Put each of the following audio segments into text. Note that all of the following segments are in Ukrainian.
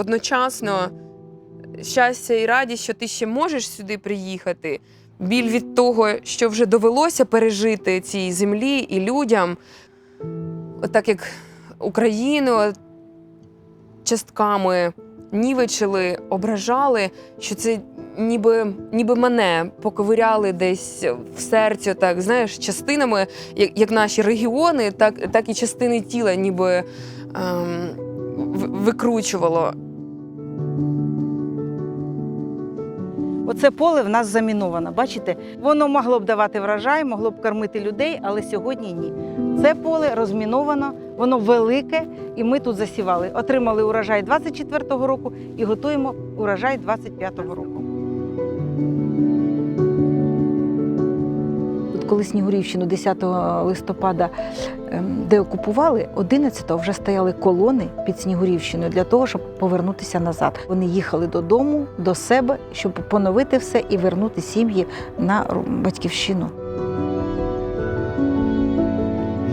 одночасно щастя і радість, що ти ще можеш сюди приїхати. Біль від того, що вже довелося пережити цій землі і людям, отак як Україну частками нівечили, ображали, що це ніби, ніби мене поковиряли десь в серці, так знаєш, частинами, як, як наші регіони, так, так і частини тіла, ніби ем, викручувало. Оце поле в нас заміновано. Бачите, воно могло б давати врожай, могло б кормити людей, але сьогодні ні. Це поле розміновано, воно велике, і ми тут засівали. Отримали урожай 24-го року і готуємо урожай 25-го року. Коли Снігурівщину 10 листопада ем, деокупували, 11-го вже стояли колони під Снігурівщиною для того, щоб повернутися назад. Вони їхали додому, до себе, щоб поновити все і вернути сім'ї на батьківщину.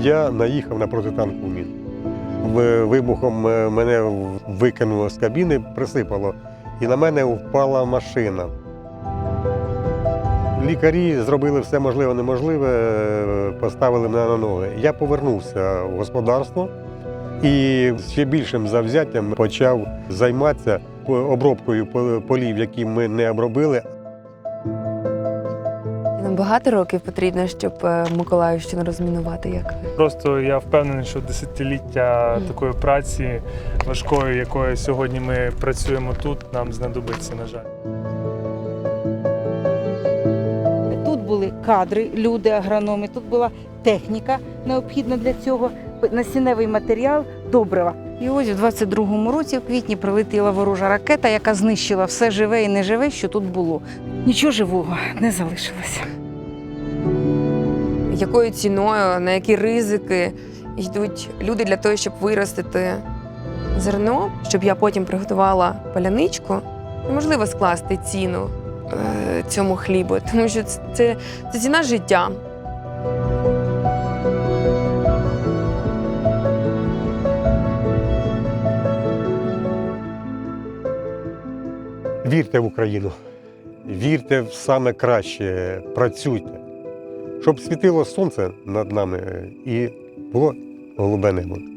Я наїхав на протитанкову міну. В- Вибухом е, мене викинуло з кабіни, присипало, і на мене впала машина. Лікарі зробили все можливе, неможливе, поставили мене на ноги. Я повернувся в господарство і з ще більшим завзяттям почав займатися обробкою полів, які ми не обробили, багато років потрібно, щоб е, Миколаївщину розмінувати, як. Просто я впевнений, що десятиліття такої праці важкої, якою сьогодні ми працюємо тут, нам знадобиться, на жаль. Були кадри, люди, агрономи, тут була техніка необхідна для цього, насінневий матеріал, добрива. І ось у 22-му році, в квітні, прилетіла ворожа ракета, яка знищила все живе і неживе, що тут було. Нічого живого не залишилося. якою ціною, на які ризики йдуть люди для того, щоб виростити зерно, щоб я потім приготувала паляничку, неможливо скласти ціну цьому хлібу, тому що це, це, ціна життя. Вірте в Україну, вірте в саме краще, працюйте, щоб світило сонце над нами і було голубе небо.